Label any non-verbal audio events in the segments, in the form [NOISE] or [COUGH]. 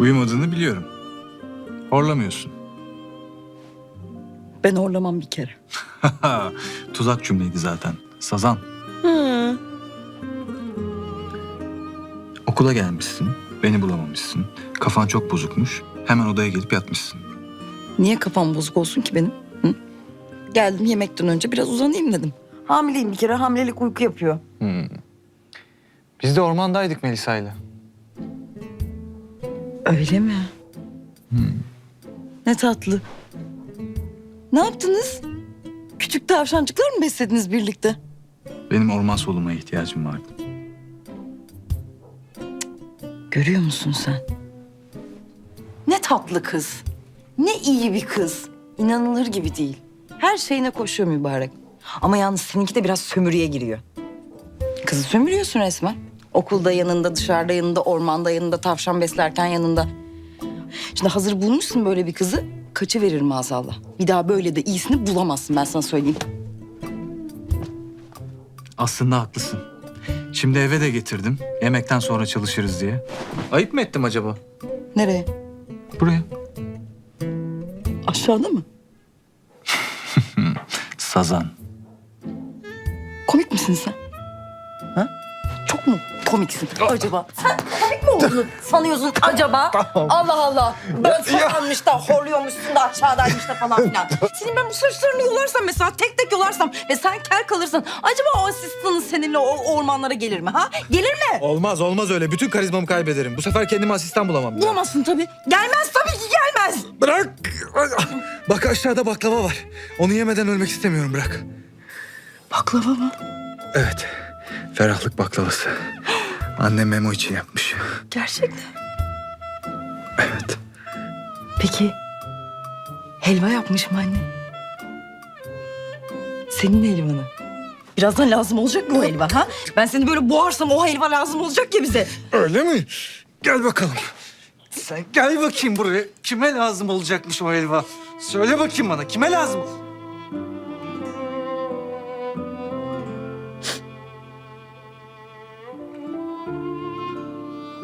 Uyumadığını biliyorum. Horlamıyorsun. Ben horlamam bir kere. [LAUGHS] Tuzak cümleydi zaten. Sazan. Hı. Okula gelmişsin. Beni bulamamışsın. Kafan çok bozukmuş. Hemen odaya gelip yatmışsın. Niye kafam bozuk olsun ki benim? Hı? Geldim yemekten önce biraz uzanayım dedim. Hamileyim bir kere hamilelik uyku yapıyor. Biz de ormandaydık Melisa'yla. Öyle mi? Ne tatlı. Ne yaptınız? Küçük tavşancıklar mı beslediniz birlikte? Benim orman solumaya ihtiyacım vardı. Görüyor musun sen? Ne tatlı kız. Ne iyi bir kız. İnanılır gibi değil. Her şeyine koşuyor mübarek. Ama yalnız seninki de biraz sömürüye giriyor. Kızı sömürüyorsun resmen. Okulda yanında, dışarıda yanında, ormanda yanında, tavşan beslerken yanında. Şimdi hazır bulmuşsun böyle bir kızı, kaçı verir maazallah. Bir daha böyle de iyisini bulamazsın ben sana söyleyeyim. Aslında haklısın. Şimdi eve de getirdim. Yemekten sonra çalışırız diye. Ayıp mı ettim acaba? Nereye? Buraya. Aşağıda mı? [LAUGHS] Sazan. Komik misin sen? Ha? Çok mu komiksin acaba? Sen komik mi olduğunu sanıyorsun acaba? Allah Allah. Ben falanmış da horluyormuşsun da aşağıdaymış da falan filan. [LAUGHS] Senin ben bu saçlarını yolarsam mesela tek tek yolarsam ve sen kel kalırsın. Acaba o asistanın seninle o ormanlara gelir mi ha? Gelir mi? Olmaz olmaz öyle. Bütün karizmamı kaybederim. Bu sefer kendime asistan bulamam. Bulamazsın tabii. Gelmez tabii ki gelmez. Bırak. Bak aşağıda baklava var. Onu yemeden ölmek istemiyorum bırak. Baklava mı? Evet. Ferahlık baklavası. Annem Memo için yapmış. Gerçekten. Evet. Peki helva yapmış mı anne? Senin helvanı. Birazdan lazım olacak mı o helva ha? Ben seni böyle boğarsam o helva lazım olacak ya bize. Öyle mi? Gel bakalım. Sen gel bakayım buraya. Kime lazım olacakmış o helva? Söyle bakayım bana kime lazım?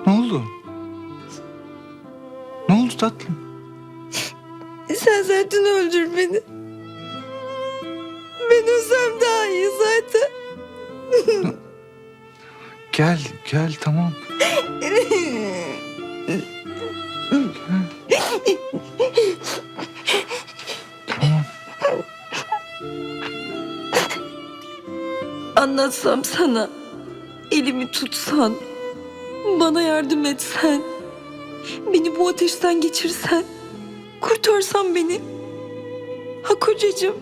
Ne oldu? Ne oldu tatlım? Sen zaten öldür beni. Ben ölsem daha iyi zaten. Gel, gel tamam. Anlatsam sana. Elimi tutsan. Bana yardım etsen. Beni bu ateşten geçirsen. Kurtarsan beni. Ha kocacığım.